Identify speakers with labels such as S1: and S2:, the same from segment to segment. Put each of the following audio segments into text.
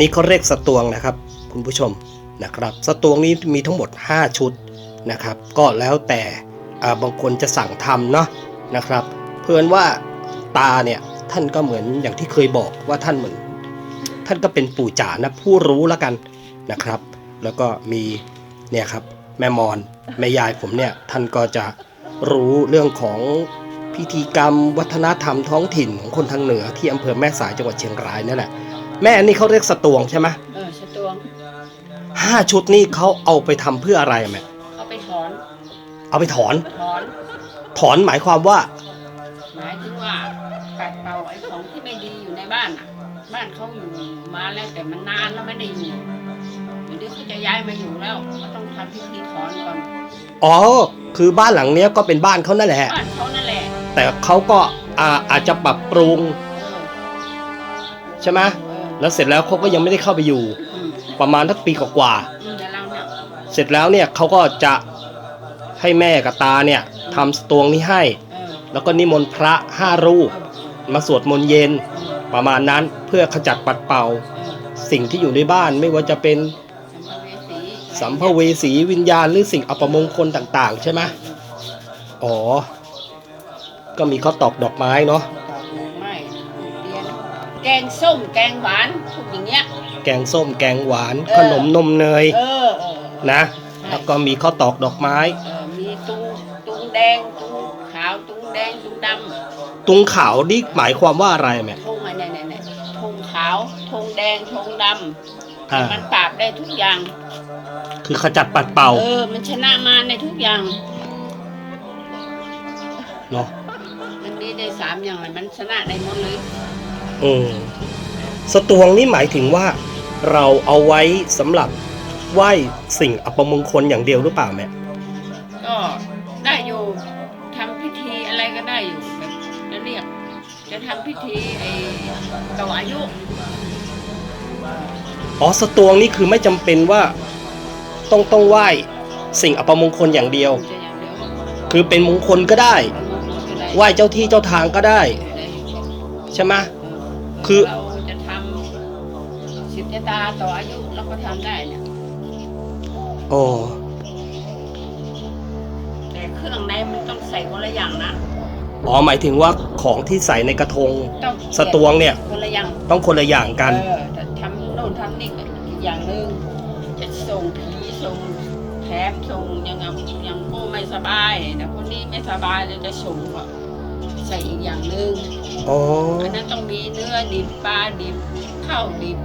S1: นี้เขาเรียกสตวงนะครับ คุณผู้ชมนะครับสตวงนี้มีทั้งหมด 5 ชุดนะครับ ก็แล้วแต่บางคนจะสั่งทำเนาะนะครับ เพื่อนว่าตาเนี่ยท่านก็เหมือนอย่างที่เคยบอกว่าท่านเหมือน ท่านก็เป็นปู่จ๋านะผู้รู้แล้วกันนะครับ แล้วก็มีเนี่ยครับแม่มอนแม่ยายผมเนี่ยท่านก็จะรู้เรื่องของพิธีกรรม วัฒนธรรมท้องถิ่นของคนทางเหนือที่อำเภอแม่สายจังหวัดเชียงรายนั่นแหละ แม่อันนี้เขาเรียกสตวงใช่ไหม
S2: เออสตวง
S1: ห้าชุดนี่เขาเอาไปทำเพื่ออะไรแม่
S2: เขาไปถอน
S1: เอาไปถอน
S2: ถอน
S1: ถอนหมายความว่า
S2: หมายถึงว่าปัดเป่าไอ้ของที่ไม่ดีอยู่ในบ้านอะ บ้านเขาอยู่มาแล้วแต่มันนานแล้วไม่ได้อยู่เดี๋ยวนี้เขาจะย้ายมาอยู่แล้วก็ต้องทำพิธีถอนก่อน
S1: อ๋อ คือบ้านหลังเนี้ยก็เป็นบ้านเขานั่นแหละ
S2: บ้านเขานั่นแหละ
S1: แต่เขาก็อาอาจจะปรับปรุง
S2: เออ
S1: ใช่ไหม
S2: เออ
S1: แล้วเสร็จแล้วเขาก็ยังไม่ได้เข้าไปอยู่
S2: อืม
S1: ประมาณทักปีกว่า
S2: อืมแต่เราเนี่ย
S1: ๆเสร็จแล้วเนี่ยเขาก็จะให้แม่กับตาเนี่ยทำสตวงนี้ให้
S2: เออ
S1: แล้วก็นิมนต์พระห้ารูป มาสวดมนต์เย็น
S2: เออ
S1: ประมาณนั้นเพื่อขจัดปัดเป่า
S2: เออ
S1: สิ่งที่อยู่ในบ้านไม่ว่าจะเป็น
S2: สัมภเวสี
S1: สัมภเวสีวิญญาณหรือสิ่งอัปมงคลต่าง ๆ ใช่ไหมอ๋อ ก็มีข้าวตอกดอกไม้เนาะ
S2: ไม่เรียน แกงส้มแกงหวานพูดอย่างเงี้ย
S1: แกงส้มแกงหวาน
S2: เออ
S1: ขนมนมเนย
S2: เออเออ
S1: นะ แล้วก็มีข้าวตอกดอกไม้
S2: เออมีตุงตุงแดงตุงขาวตุงแดงตุงด
S1: ตุงขาวนี่หมายความว่าอะไรแม่ำ
S2: ธงอะไรเนี่ยเนี่ยธงขาวธงแดงธงด
S1: อ่าำ
S2: มันปราบได้ทุกอย่าง
S1: คือขจัดปัดเป่า
S2: เออ มันชนะมารในทุกอย่าง
S1: เนาะ
S2: มันมีได้สามอย่างเลยมันชนะในหมดเลย
S1: อืมสตวงนี่หมายถึงว่า เราเอาไว้สำหรับไหว้สิ่งอัปมงคลอย่างเดียวหรือเปล่าแม่
S2: ก็ได้อยู่ทำพิธีอะไรก็ได้อยู่แบบจะเรียก จะทำพิธีไอ้ต่ออายุ
S1: อ๋อสตวงนี่คือไม่จำเป็นว่า ต้องต้องไหว้สิ่งอัปมงคลอย่างเดียว
S2: จะอย่างเดียว
S1: คือเป็นมงคลก็ได้ไหว้เจ้าที่เจ้าทางก็ได้ ใช่ไหม คือ
S2: เราจะทำสิบชะตาต่ออายุเราก็ทำได้เนี่ย
S1: อ๋อ
S2: แต่เครื่องในมันต้องใส่คนละอย่างนะ
S1: อ๋อหมายถึงว่าของที่ใส่ในกระทง
S2: ต้อง
S1: สตวงเนี่ย
S2: คนละอย่าง
S1: ต้องคนละอย่างกัน
S2: เออแต่ทำโน่นทำนี่ก็อีกอย่างหนึ่งจะส่งผีส่งแถมส่งยังไงยังโอ้ไม่สบาย แต่คนนี้ไม่สบายเลยจะส่งก็ ใส่อีกอย่างหนึ่ง
S1: อ๋อ
S2: อันนั้นต้องมีเนื้อดิบปลาดิบข้าวดิบ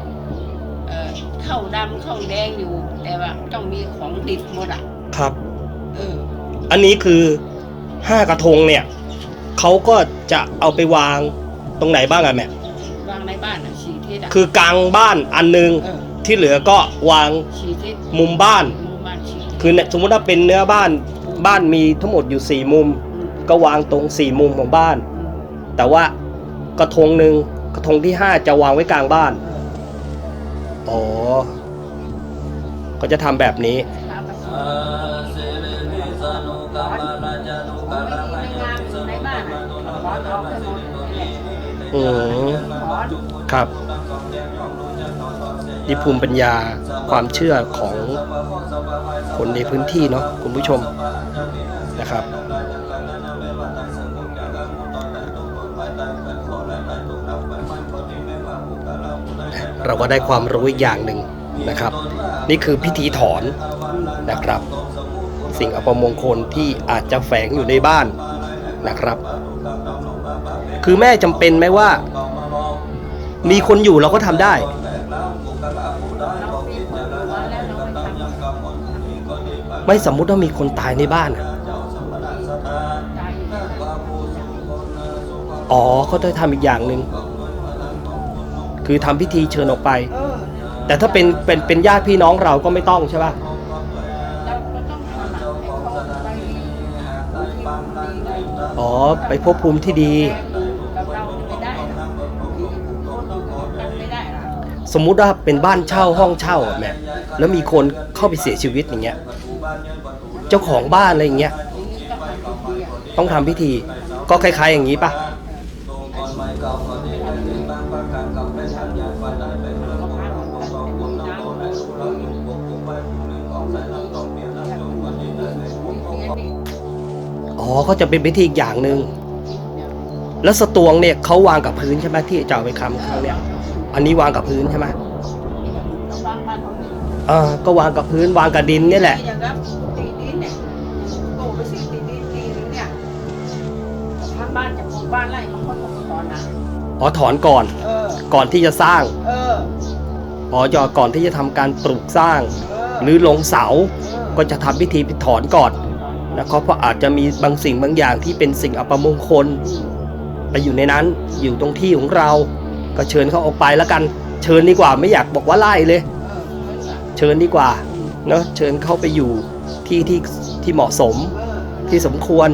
S2: เอ่อข้าวดำข้าวแดงอยู่ แต่ว่าต้องมีของดิบหมดอะ
S1: ครับ
S2: เออ
S1: อันนี้คือห้ากระทงเนี่ยเขาก็จะเอาไปวางตรงไหนบ้างอะแม่
S2: วางในบ้านอะสี่ทิศอะ
S1: คือกลางบ้านอันหนึง
S2: เออ
S1: ที่เหลือก็วาง
S2: สี่ทิศ
S1: มุมบ้าน
S2: หมู่บ้านสี่ทิศ
S1: คือเนี่ยสมมติว่าเป็นเนื้อบ้านบ้านมีทั้งหมดอยู่สี่มุม
S2: อืม
S1: ก็วางตรงสี่มุมของบ้าน
S2: อืม
S1: แต่ว่ากระทงหนึ่งกระทงที่ห้าจะวางไว้กลางบ้าน อ๋อ ก็จะทำแบบนี้
S2: ถามว่าไม่ดีไม่งามอยู่ในบ้านอะขอออกให้หมดนี่แหละ
S1: อืม
S2: ขอ
S1: ครับนี่ภูมิปัญญาความเชื่อของคนในพื้นที่เนาะคุณผู้ชมนะครับ เราก็ได้ความรู้อีกอย่างหนึ่งนะครับ นี่คือพิธีถอนนะครับ สิ่งอัปมงคลที่อาจจะแฝงอยู่ในบ้านนะครับ คือแม่จำเป็นไหมว่า มีคนอยู่เราก็ทำได้
S2: มไม่
S1: สมมุติว่ามีคนตายในบ้าน อ๋
S2: อ
S1: เขาจะทำอีกอย่างหนึ่ง คือทำพิธีเชิญออกไป
S2: เออ
S1: แต่ถ้าเป็นเป็นเป็นญาติพี่น้องเราก็ไม่ต้องใช่ป่ะ
S2: เราก็ต้องทำอะให้เขาไปที่ดีเลย
S1: อ๋อไปพบภูมิที่ดี
S2: กับเราไม่ได้หรอกมีคนกันไม่ได้หรอก
S1: สมมุติว่าเป็นบ้านเช่าห้องเช่าอะแม่แล้วมีคนเข้าไปเสียชีวิตอย่างเงี้ย เจ้าของบ้านอะไรอย่างเงี้ย
S2: อย่างนี้ เก่าขอเดชได้ติดตั้งกาศกับประ
S1: ชา
S2: ญาณฝันได้ไปเพื่
S1: อนของเราปกคร
S2: องโตในสุรหนุ่มบกไปหนึ่งของสา
S1: ลำตองเมียนำจงขอเดชได้ในภูมิ
S2: ของ
S1: อ๋อก็จะเป็นพิธีอีกอย่างหนึ่งแล้วสตวงเนี่ยเขาวางกับพื้นใช่ไหมที่เจ้าไปคำครั้งเนี้ยอันนี้วางกับพื้นใช่ไหมอ่าก็วางกับพื้นวางกับดินนี่แหละ
S2: เนี่ยทำบ้านจากบ้านไร่
S1: อ๋อถอนก่อน
S2: เออ
S1: ก่อนที่จะสร้าง
S2: เออ
S1: อ๋อยอก่อนที่จะทำการปลูกสร้าง
S2: เออ
S1: หรือลงเสา
S2: เออ
S1: ก็จะทำพิธีถอนก่อนนะครับเพราะอาจจะมีบางสิ่งบางอย่างที่เป็นสิ่งอัปมงคล ไปอยู่ในนั้นอยู่ตรงที่ของเรา ก็เชิญเขาออกไปแล้วกัน เชิญดีกว่าไม่อยากบอกว่าไล่เลย
S2: เออเออ
S1: เชิญดีกว่าเนาะเชิญเข้าไปอยู่ที่ที่ที่เหมาะสม
S2: เออ
S1: ที่สมควร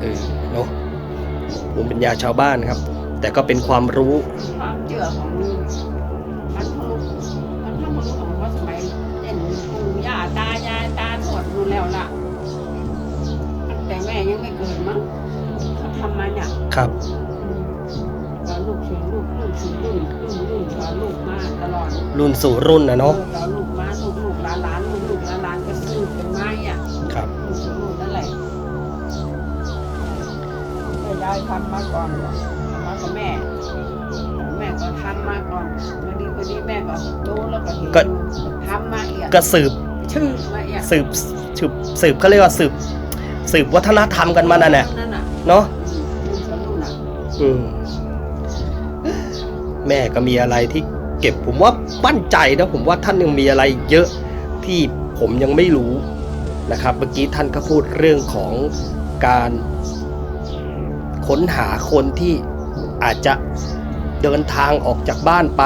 S1: เออเนาะภูมิปัญญาชาวบ้านครับ แต่ก็เป็นความรู้
S2: ความเชื่อของมันพลุมันพลุของว่าสมัยเล่นปู่ย่าตายายตาทวดนู่นแล้วล่ะแต่แม่ยังไม่เกิดมั้งเขาทำมาเนี่ย
S1: ครับ
S2: ตอนลูกสู่ลูกลูกสู่รุ่นรุ่นรุ่นตอนลูกมาตลอด
S1: รุ่นสู่รุ่นนะเนาะ
S2: ตอนลูกมาลูกลูกหลานหลานลูกลูกหลานหลานก็ซื้อเป็นไม้อะ
S1: ครับ
S2: ลูกสู่ลูกนั่นแหละแม่ยายทำมาก่อนทำมา กับแม่ แม่ก็ทำมาก่อนวันนี้วันนี้แม่ก็โตแล้วก็เห็น
S1: ก็
S2: ทำมาอีกอะ
S1: ก็สืบ
S2: ชื่อมาอีกอะ
S1: สืบสืบสืบเขาเรียกว่าสืบ สืบวัฒนธรรมกันมานั่นแหละ
S2: นั่นน่ะ
S1: เนาะ
S2: อืมรุ่นสู่รุ่นน่ะ
S1: อืมแม่ก็มีอะไรที่เก็บผมว่ามั่นใจนะผมว่าท่านยังมีอะไรเยอะที่ผมยังไม่รู้นะครับเมื่อกี้ท่านก็พูดเรื่องของการค้นหาคนที่ อาจจะเดินทางออกจากบ้านไป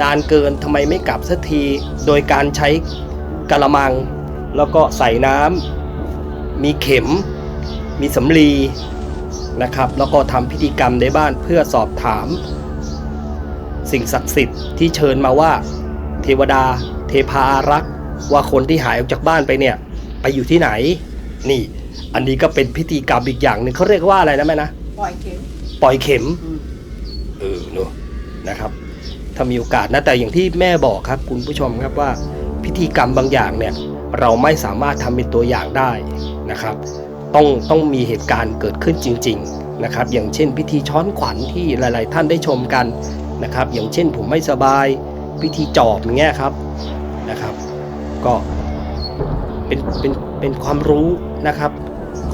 S1: นานเกินทำไมไม่กลับสักที โดยการใช้กระมัง แล้วก็ใส่น้ำมีเข็ม มีสำลีนะครับ แล้วก็ทำพิธีกรรมในบ้านเพื่อสอบถาม สิ่งศักดิ์สิทธิ์ที่เชิญมาว่า เทวดา เทพาอารักษ์ว่าคนที่หายออกจากบ้านไปเนี่ยไปอยู่ที่ไหน นี่ อันนี้ก็เป็นพิธีกรรมอีกอย่างหนึ่งเขาเรียกว่าอะไรนะแม่นะ
S2: ปล่อยเข็ม
S1: ปล่อยเข็ม
S2: อืม
S1: เออเนอะนะครับ ถ้ามีโอกาสนะแต่อย่างที่แม่บอกครับ คุณผู้ชมครับว่าพิธีกรรมบางอย่างเนี่ย เราไม่สามารถทำเป็นตัวอย่างได้นะครับ ต้องต้องมีเหตุการณ์เกิดขึ้นจริง ๆนะครับ อย่างเช่น พิธีช้อนขวัญที่หลาย ๆ ท่านได้ชมกันนะครับ อย่างเช่นผมไม่สบายพิธีจอบอย่างเงี้ยครับนะครับ ก็เป็นเป็นเป็นความรู้นะครับ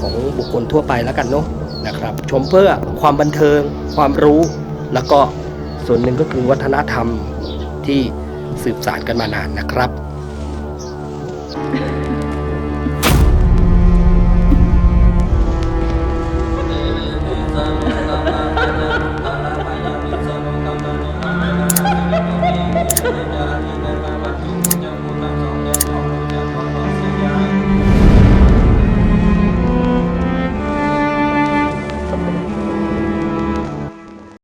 S1: ของบุคคลทั่วไปแล้วกันเนาะ นะครับ ชมเพื่อความบันเทิง ความรู้ แล้วก็ส่วนหนึ่งก็คือวัฒนธรรมที่สืบสานกันมานานนะครับ